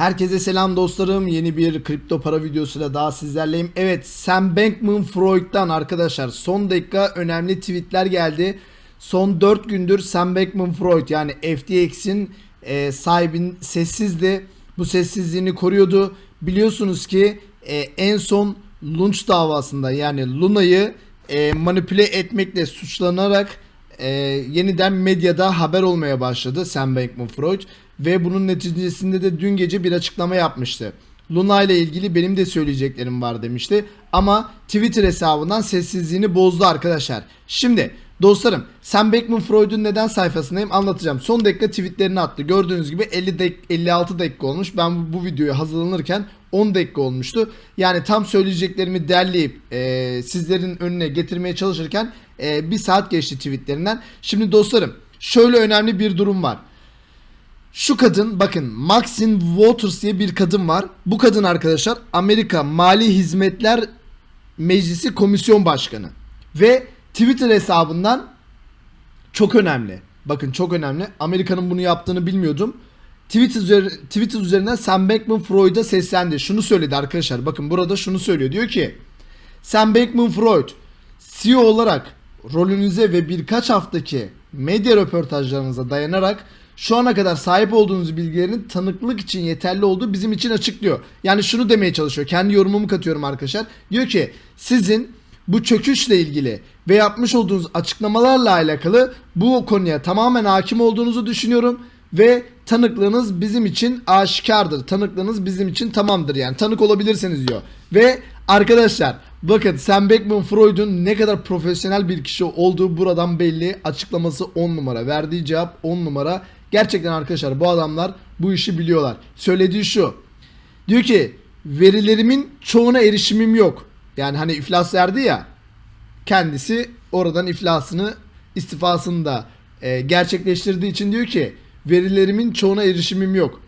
Herkese selam dostlarım. Yeni bir kripto para videosuyla daha sizlerleyim. Evet Sam Bankman-Fried'dan arkadaşlar son dakika önemli tweetler geldi. Son 4 gündür Sam Bankman-Fried yani FTX'in e, sahibin sessizdi. Bu sessizliğini koruyordu. Biliyorsunuz ki e, en son Lunch davasında yani Luna'yı e, manipüle etmekle suçlanarak e, yeniden medyada haber olmaya başladı Sam Bankman-Fried ve bunun neticesinde de dün gece bir açıklama yapmıştı. Luna ile ilgili benim de söyleyeceklerim var demişti ama Twitter hesabından sessizliğini bozdu arkadaşlar. Şimdi dostlarım Sam Bankman-Fried'ün neden sayfasındayım anlatacağım. Son dakika tweetlerini attı. Gördüğünüz gibi 50 dak 56 dakika olmuş. Ben bu, videoya hazırlanırken 10 dakika olmuştu. Yani tam söyleyeceklerimi derleyip e, sizlerin önüne getirmeye çalışırken e, bir saat geçti tweetlerinden. Şimdi dostlarım şöyle önemli bir durum var. Şu kadın bakın Maxine Waters diye bir kadın var. Bu kadın arkadaşlar Amerika Mali Hizmetler Meclisi Komisyon Başkanı. Ve Twitter hesabından çok önemli. Bakın çok önemli. Amerika'nın bunu yaptığını bilmiyordum. Twitter, Twitter üzerinden Sam Bankman-Fried'a seslendi. Şunu söyledi arkadaşlar. Bakın burada şunu söylüyor. Diyor ki Sam Bankman-Fried CEO olarak rolünüze ve birkaç haftaki medya röportajlarınıza dayanarak şu ana kadar sahip olduğunuz bilgilerin tanıklık için yeterli olduğu bizim için açıklıyor. Yani şunu demeye çalışıyor. Kendi yorumumu katıyorum arkadaşlar. Diyor ki sizin bu çöküşle ilgili ve yapmış olduğunuz açıklamalarla alakalı bu konuya tamamen hakim olduğunuzu düşünüyorum ve tanıklığınız bizim için aşikardır. Tanıklığınız bizim için tamamdır yani tanık olabilirsiniz diyor. Ve arkadaşlar bakın Sam Bankman-Fried'un ne kadar profesyonel bir kişi olduğu buradan belli. Açıklaması 10 numara. Verdiği cevap 10 numara. Gerçekten arkadaşlar bu adamlar bu işi biliyorlar. Söylediği şu. Diyor ki verilerimin çoğuna erişimim yok. Yani hani iflas verdi ya kendisi oradan iflasını istifasını da e, gerçekleştirdiği için diyor ki verilerimin çoğuna erişimim yok.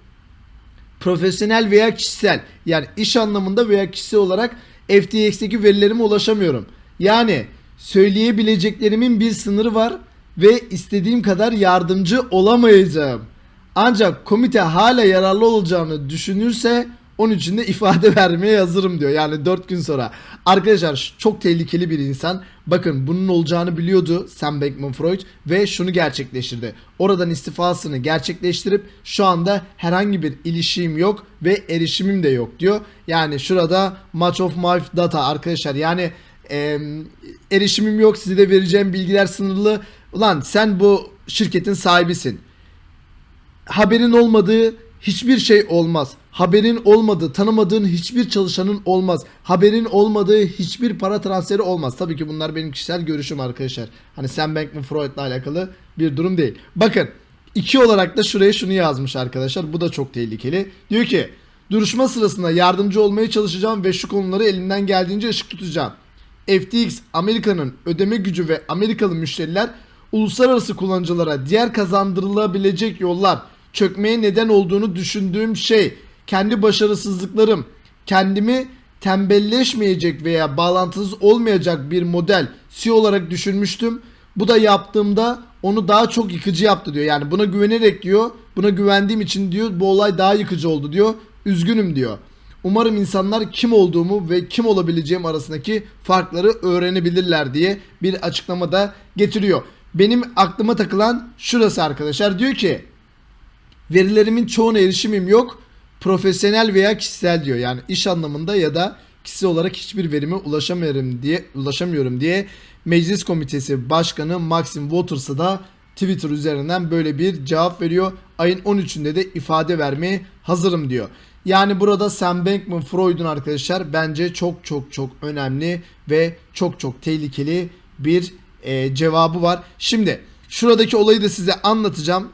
Profesyonel veya kişisel yani iş anlamında veya kişisel olarak FTX'teki verilerime ulaşamıyorum. Yani söyleyebileceklerimin bir sınırı var ve istediğim kadar yardımcı olamayacağım. Ancak komite hala yararlı olacağını düşünürse onun için de ifade vermeye hazırım diyor. Yani 4 gün sonra. Arkadaşlar çok tehlikeli bir insan. Bakın bunun olacağını biliyordu Sam Bankman-Fried ve şunu gerçekleştirdi. Oradan istifasını gerçekleştirip şu anda herhangi bir ilişkim yok ve erişimim de yok diyor. Yani şurada much of my data arkadaşlar yani e, erişimim yok size de vereceğim bilgiler sınırlı. Ulan sen bu şirketin sahibisin. Haberin olmadığı hiçbir şey olmaz. Haberin olmadığı, tanımadığın hiçbir çalışanın olmaz. Haberin olmadığı hiçbir para transferi olmaz. Tabii ki bunlar benim kişisel görüşüm arkadaşlar. Hani Sam Bankman-Fried'la alakalı bir durum değil. Bakın iki olarak da şuraya şunu yazmış arkadaşlar. Bu da çok tehlikeli. Diyor ki duruşma sırasında yardımcı olmaya çalışacağım ve şu konuları elimden geldiğince ışık tutacağım. FTX Amerika'nın ödeme gücü ve Amerikalı müşteriler uluslararası kullanıcılara diğer kazandırılabilecek yollar çökmeye neden olduğunu düşündüğüm şey kendi başarısızlıklarım kendimi tembelleşmeyecek veya bağlantısız olmayacak bir model CEO olarak düşünmüştüm. Bu da yaptığımda onu daha çok yıkıcı yaptı diyor. Yani buna güvenerek diyor. Buna güvendiğim için diyor bu olay daha yıkıcı oldu diyor. Üzgünüm diyor. Umarım insanlar kim olduğumu ve kim olabileceğim arasındaki farkları öğrenebilirler diye bir açıklama da getiriyor. Benim aklıma takılan şurası arkadaşlar. Diyor ki verilerimin çoğuna erişimim yok. Profesyonel veya kişisel diyor. Yani iş anlamında ya da kişisel olarak hiçbir verime ulaşamıyorum diye ulaşamıyorum diye Meclis Komitesi Başkanı Maxim Waters'a da Twitter üzerinden böyle bir cevap veriyor. Ayın 13'ünde de ifade vermeye hazırım diyor. Yani burada Sam Bankman-Fried'un arkadaşlar bence çok çok çok önemli ve çok çok tehlikeli bir e, cevabı var. Şimdi şuradaki olayı da size anlatacağım.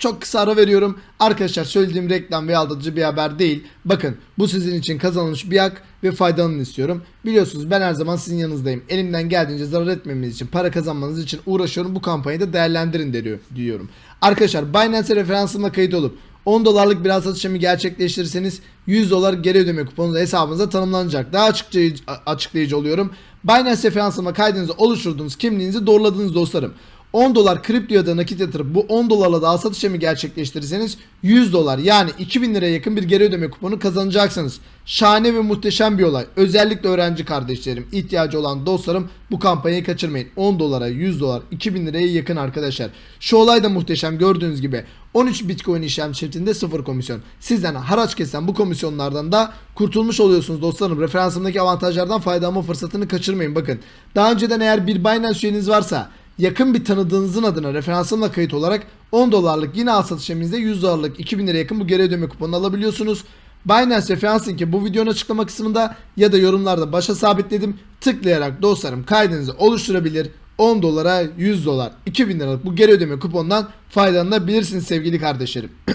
Çok kısa ara veriyorum. Arkadaşlar söylediğim reklam veya aldatıcı bir haber değil. Bakın bu sizin için kazanılmış bir hak ve faydalanın istiyorum. Biliyorsunuz ben her zaman sizin yanınızdayım. Elimden geldiğince zarar etmemeniz için, para kazanmanız için uğraşıyorum. Bu kampanyayı da değerlendirin diyor, diyorum. Arkadaşlar Binance referansımla kayıt olup 10 dolarlık bir satış işlemi gerçekleştirirseniz 100 dolar geri ödeme kuponu hesabınıza tanımlanacak. Daha açıklayıcı, açıklayıcı oluyorum. Binance referansıma kaydınızı oluşturduğunuz kimliğinizi doğruladınız dostlarım. 10 dolar kripto ya da nakit yatırıp bu 10 dolarla da al satış işlemi gerçekleştirirseniz 100 dolar yani 2000 liraya yakın bir geri ödeme kuponu kazanacaksınız. Şahane ve muhteşem bir olay. Özellikle öğrenci kardeşlerim, ihtiyacı olan dostlarım bu kampanyayı kaçırmayın. 10 dolara, 100 dolar, 2000 liraya yakın arkadaşlar. Şu olay da muhteşem gördüğünüz gibi. 13 Bitcoin işlem şeklinde sıfır komisyon. Sizden haraç kesen bu komisyonlardan da kurtulmuş oluyorsunuz dostlarım. Referansımdaki avantajlardan faydalanma fırsatını kaçırmayın. Bakın daha önceden eğer bir Binance üyeniz varsa yakın bir tanıdığınızın adına referansımla kayıt olarak 10 dolarlık yine al satış işleminizde 100 dolarlık 2000 liraya yakın bu geri ödeme kuponunu alabiliyorsunuz. Binance referans linki bu videonun açıklama kısmında ya da yorumlarda başa sabitledim. Tıklayarak dostlarım kaydınızı oluşturabilir. 10 dolara 100 dolar 2000 liralık bu geri ödeme kuponundan faydalanabilirsiniz sevgili kardeşlerim.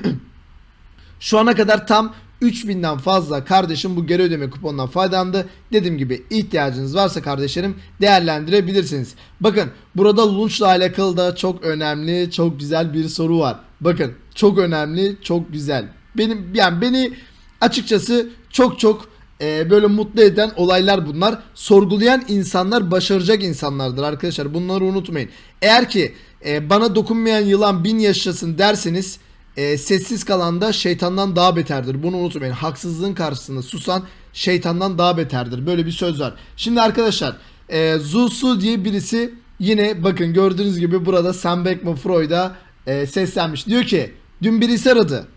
Şu ana kadar tam 3000'den fazla kardeşim bu geri ödeme kuponundan faydalandı. Dediğim gibi ihtiyacınız varsa kardeşlerim değerlendirebilirsiniz. Bakın burada launchla alakalı da çok önemli, çok güzel bir soru var. Bakın çok önemli, çok güzel. Benim yani beni açıkçası çok çok e, böyle mutlu eden olaylar bunlar. Sorgulayan insanlar başaracak insanlardır arkadaşlar. Bunları unutmayın. Eğer ki e, bana dokunmayan yılan bin yaşasın derseniz e, sessiz kalan da şeytandan daha beterdir. Bunu unutmayın. Haksızlığın karşısında susan şeytandan daha beterdir. Böyle bir söz var. Şimdi arkadaşlar e, Zusu diye birisi yine bakın gördüğünüz gibi burada Sam Beckman-Freud'a e, seslenmiş. Diyor ki dün birisi aradı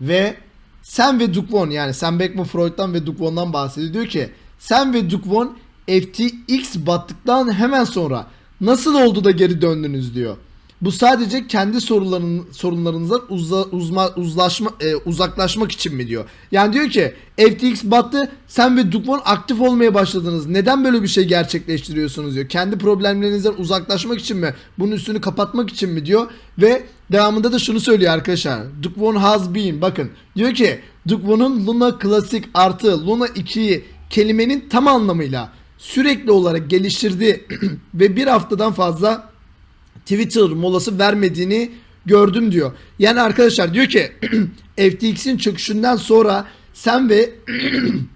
ve Sam ve Dukvon yani Sam Beckman-Freud'dan ve Dukvon'dan bahsediyor. Diyor ki Sam ve Dukvon FTX battıktan hemen sonra nasıl oldu da geri döndünüz diyor. Bu sadece kendi soruların sorunlarınızdan uzla, uzma, uzlaşma e, uzaklaşmak için mi diyor. Yani diyor ki FTX battı sen ve Dukvon aktif olmaya başladınız. Neden böyle bir şey gerçekleştiriyorsunuz diyor. Kendi problemlerinizden uzaklaşmak için mi? Bunun üstünü kapatmak için mi diyor. Ve devamında da şunu söylüyor arkadaşlar. Dukvon has been bakın. Diyor ki Dukvon'un Luna Classic artı Luna 2'yi kelimenin tam anlamıyla sürekli olarak geliştirdi ve bir haftadan fazla Twitter molası vermediğini gördüm diyor. Yani arkadaşlar diyor ki FTX'in çöküşünden sonra sen ve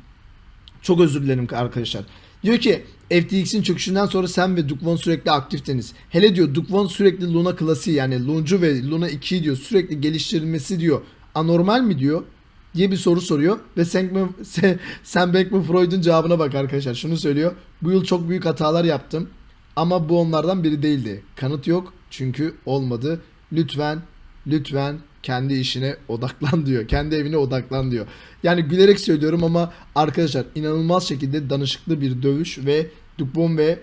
çok özür dilerim arkadaşlar. Diyor ki FTX'in çöküşünden sonra sen ve Dukvon sürekli aktiftiniz. Hele diyor Dukvon sürekli Luna klasiği yani Luncu ve Luna 2'yi diyor sürekli geliştirilmesi diyor. Anormal mi diyor? diye bir soru soruyor ve Sam, Sam Beckman-Freud'un cevabına bak arkadaşlar. Şunu söylüyor. Bu yıl çok büyük hatalar yaptım. Ama bu onlardan biri değildi. Kanıt yok çünkü olmadı. Lütfen, lütfen kendi işine odaklan diyor. Kendi evine odaklan diyor. Yani gülerek söylüyorum ama arkadaşlar inanılmaz şekilde danışıklı bir dövüş ve Dukbon ve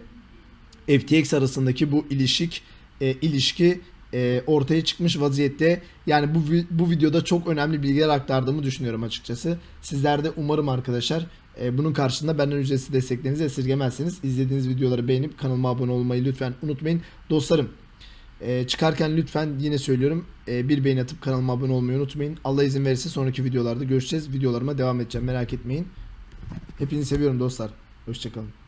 FTX arasındaki bu ilişik e, ilişki e, ortaya çıkmış vaziyette. Yani bu bu videoda çok önemli bilgiler aktardığımı düşünüyorum açıkçası. Sizler de umarım arkadaşlar e, bunun karşılığında benden ücretsiz desteklerinizi esirgemezseniz izlediğiniz videoları beğenip kanalıma abone olmayı lütfen unutmayın. Dostlarım e, çıkarken lütfen yine söylüyorum bir beğeni atıp kanalıma abone olmayı unutmayın. Allah izin verirse sonraki videolarda görüşeceğiz. Videolarıma devam edeceğim merak etmeyin. Hepinizi seviyorum dostlar. Hoşçakalın.